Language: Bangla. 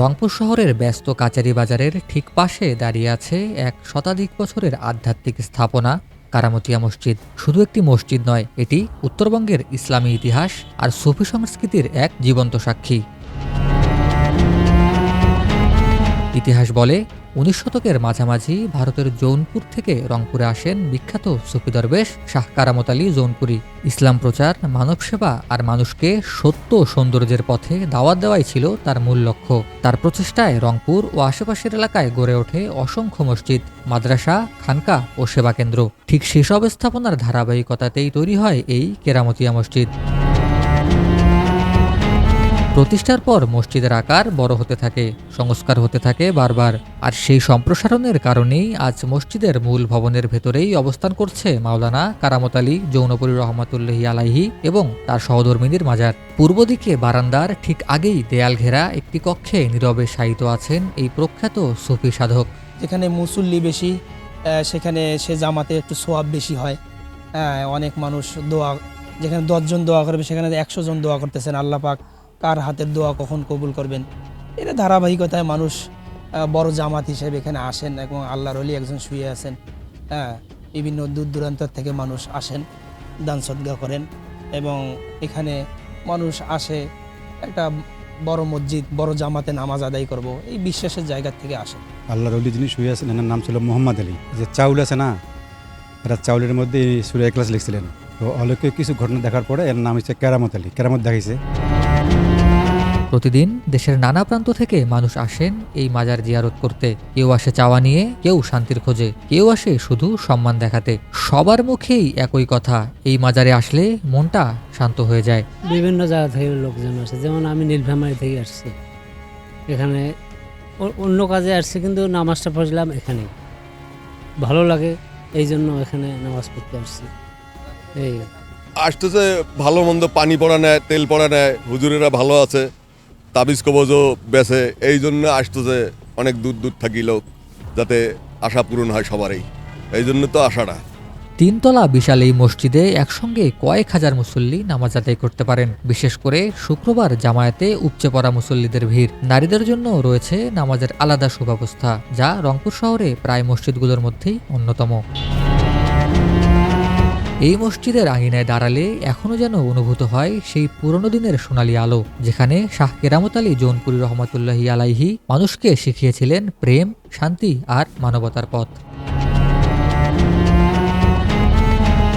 রংপুর শহরের ব্যস্ত কাচারি বাজারের ঠিক পাশে দাঁড়িয়ে আছে এক শতাধিক বছরের আধ্যাত্মিক স্থাপনা, কারামতিয়া মসজিদ। শুধু একটি মসজিদ নয়, এটি উত্তরবঙ্গের ইসলামী ইতিহাস আর সুফি সংস্কৃতির এক জীবন্ত সাক্ষী। ইতিহাস বলে, উনিশ শতকের মাঝামাঝি ভারতের জৌনপুর থেকে রংপুরে আসেন বিখ্যাত সুফি দরবেশ শাহ কারামত আলী জৌনপুরি। ইসলাম প্রচার, মানব সেবা আর মানুষকে সত্য সৌন্দর্যের পথে দাওয়াত দেওয়াই ছিল তার মূল লক্ষ্য। তার প্রচেষ্টায় রংপুর ও আশেপাশের এলাকায় গড়ে ওঠে অসংখ্য মসজিদ, মাদ্রাসা, খানকা ও সেবা কেন্দ্র। ঠিক সেসব স্থাপনার ধারাবাহিকতাতেই তৈরি হয় এই কেরামতিয়া মসজিদ। প্রতিষ্ঠার পর মসজিদের আকার বড় হতে থাকে, সংস্কার হতে থাকে বারবার। আর সেই সম্প্রসারণের কারণেই আজ মসজিদের মূল ভবনের ভেতরেই অবস্থান করছে মাওলানা কারামত আলী যৌনপুরী রহমতুল্লাহি আলাইহি এবং তার সহধর্মিনীর মাজার। পূর্ব দিকে বারান্দার ঠিক আগেই দেয়াল ঘেরা একটি কক্ষে নীরবে শায়িত আছেন এই প্রখ্যাত সুফি সাধক। যেখানে মুসল্লি বেশি সেখানে সে জামাতে একটু সোয়াব বেশি হয়। অনেক মানুষ দোয়া, যেখানে দশজন দোয়া করবে সেখানে একশো জন দোয়া করতেছেন আল্লাহ পাক। কার হাতের দোয়া কখন কবুল করবেন? এটা ধারাবাহিকতায় মানুষ বড় জামাত হিসেবে এখানে আসেন এবং আল্লাহর অলি একজন শুয়ে আছেন। হ্যাঁ বিভিন্ন দূর দূরান্তর থেকে মানুষ আসেন, দান সদ্গা করেন এবং এখানে মানুষ আসে একটা বড় মসজিদ, বড় জামাতে নামাজ আদায় করব, এই বিশ্বাসের জায়গা থেকে আসে। আল্লাহর অলি যিনি শুয়ে আছেন, এনার নাম ছিল মোহাম্মদ আলী। যে চাউল আছে না, এরা চাউলের মধ্যে সুরে ক্লাস লিখছিলেন। তো অলৌকিক কিছু ঘটনা দেখার পরে এর নাম হচ্ছে কেরামত আলী। কেরামত দেখাইছে। প্রতিদিন দেশের নানা প্রান্ত থেকে মানুষ আসেন এই মাজার জিয়ারত করতে। কেউ আসে চাওয়া নিয়ে কেউ শান্তির খোঁজে কেউ আসে শুধু সম্মান দেখাতে। সবার মুখেই একই কথা এই মাজারে আসলে মনটা শান্ত হয়ে যায়। বিভিন্ন জায়গা থেকে লোকজন আসে যেমন আমি নীলফামারি থেকে আসছি। এখানে অন্য কাজে আসছি কিন্তু নামাজটা পড়লাম এখানেই। ভালো লাগে এই জন্য এখানে নামাজ পড়তে আসছি। এই। আসতেছে ভালো মন্দ পানি পড়া নেয় তেল পড়া নেয় হুজুরেরা ভালো আছে। তাবিজ কবজও বেছে, এই জন্য আসতো যে অনেক দূর দূর থাকি লোক যাতে আশা পূরণ হয় সবারই। এই জন্য তো আশাটা। তিনতলা বিশাল এই মসজিদে একসঙ্গে কয়েক হাজার মুসল্লি নামাজ আদায় করতে পারেন। বিশেষ করে শুক্রবার জামায়াতে উপচে পড়া মুসল্লিদের ভিড়। নারীদের জন্য রয়েছে নামাজের আলাদা সুব্যবস্থা, যা রংপুর শহরে প্রায় মসজিদগুলোর মধ্যেই অন্যতম। এই মসজিদের আঙিনায় দাঁড়ালে এখনও যেন অনুভূত হয় সেই পুরনো দিনের সোনালী আলো, যেখানে শাহ কেরামত আলী জৌনপুরি রহমতুল্লাহি আলাইহি মানুষকে শিখিয়েছিলেন প্রেম, শান্তি আর মানবতার পথ।